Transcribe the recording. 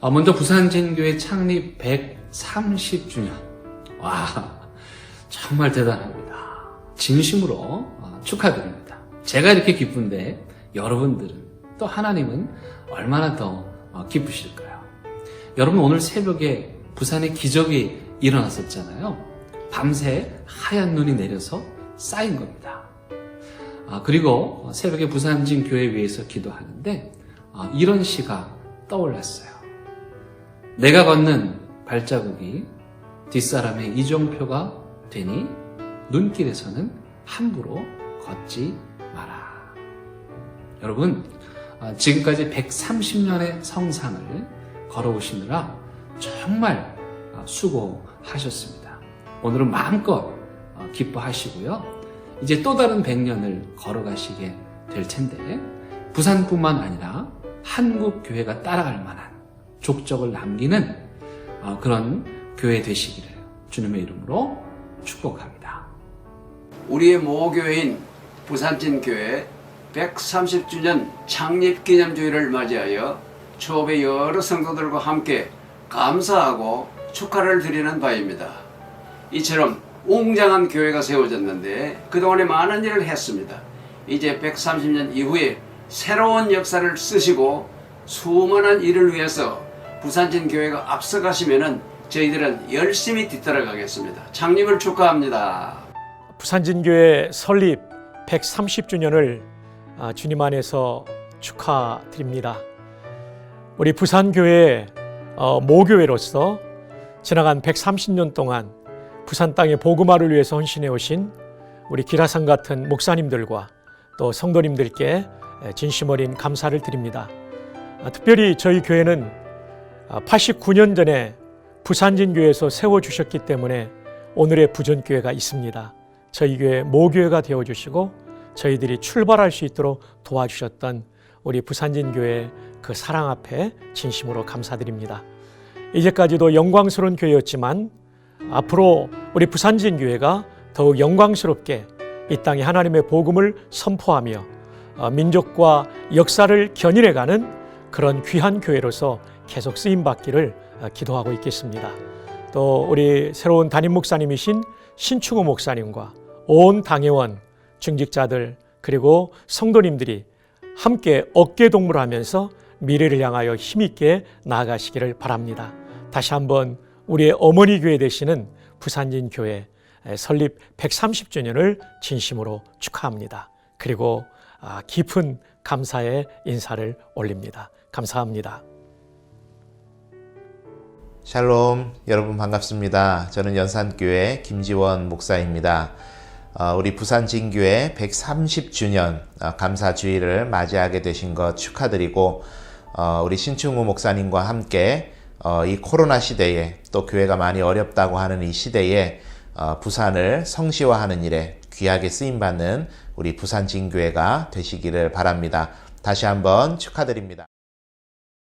어, 먼저 부산진교회 창립 130주년. 와, 정말 대단합니다. 진심으로 어, 축하드립니다. 제가 이렇게 기쁜데 여러분들은 또 하나님은 얼마나 더 어, 기쁘실까요? 여러분 오늘 새벽에 부산에 기적이 일어났었잖아요. 밤새 하얀 눈이 내려서 쌓인 겁니다. 아, 그리고 새벽에 부산진 교회 위에서 기도하는데 아, 이런 시가 떠올랐어요. 내가 걷는 발자국이 뒷사람의 이정표가 되니 눈길에서는 함부로 걷지 마라. 여러분, 아, 지금까지 130년의 성상을 걸어오시느라 정말 아, 수고하셨습니다. 오늘은 마음껏 어, 기뻐하시고요. 이제 또 다른 100년을 걸어가시게 될 텐데, 부산뿐만 아니라 한국 교회가 따라갈 만한 족적을 남기는 어, 그런 교회 되시기를 주님의 이름으로 축복합니다. 우리의 모교회인 부산진 교회 130주년 창립 기념주의를 맞이하여 초업의 여러 성도들과 함께 감사하고 축하를 드리는 바입니다. 이처럼 웅장한 교회가 세워졌는데 그동안에 많은 일을 했습니다. 이제 130년 이후에 새로운 역사를 쓰시고 수많은 일을 위해서 부산진 교회가 앞서가시면은 저희들은 열심히 뒤따라가겠습니다. 창립을 축하합니다. 부산진교회 설립 130주년을 아, 주님 안에서 축하드립니다. 우리 부산교회 어, 모교회로서 지나간 130년 동안 부산 땅의 복음화를 위해서 헌신해 오신 우리 기라상 같은 목사님들과 또 성도님들께 진심 어린 감사를 드립니다. 아, 특별히 저희 교회는 89년 전에 부산진교회에서 세워주셨기 때문에 오늘의 부전교회가 있습니다. 저희 교회 모교회가 되어주시고 저희들이 출발할 수 있도록 도와주셨던 우리 부산진교회 그 사랑 앞에 진심으로 감사드립니다. 이제까지도 영광스러운 교회였지만 앞으로 우리 부산진교회가 더욱 영광스럽게 이 땅에 하나님의 복음을 선포하며 어, 민족과 역사를 견인해가는 그런 귀한 교회로서 계속 쓰임 받기를 어, 기도하고 있겠습니다. 또 우리 새로운 담임 목사님이신 신충호 목사님과 온 당회원, 중직자들 그리고 성도님들이 함께 어깨 동무하면서 미래를 향하여 힘있게 나아가시기를 바랍니다. 다시 한번 우리의 어머니 교회 되시는 부산진 교회 설립 130주년을 진심으로 축하합니다. 그리고 아, 깊은 감사의 인사를 올립니다. 감사합니다. 샬롬 여러분 반갑습니다. 저는 연산교회 김지원 목사입니다. 어, 우리 부산진교회 130주년 어, 감사주의를 맞이하게 되신 것 축하드리고 어, 우리 신충우 목사님과 함께 이 코로나 시대에 또 교회가 많이 어렵다고 하는 이 시대에 부산을 성시화하는 일에 귀하게 쓰임받는 우리 부산진교회가 되시기를 바랍니다. 다시 한번 축하드립니다.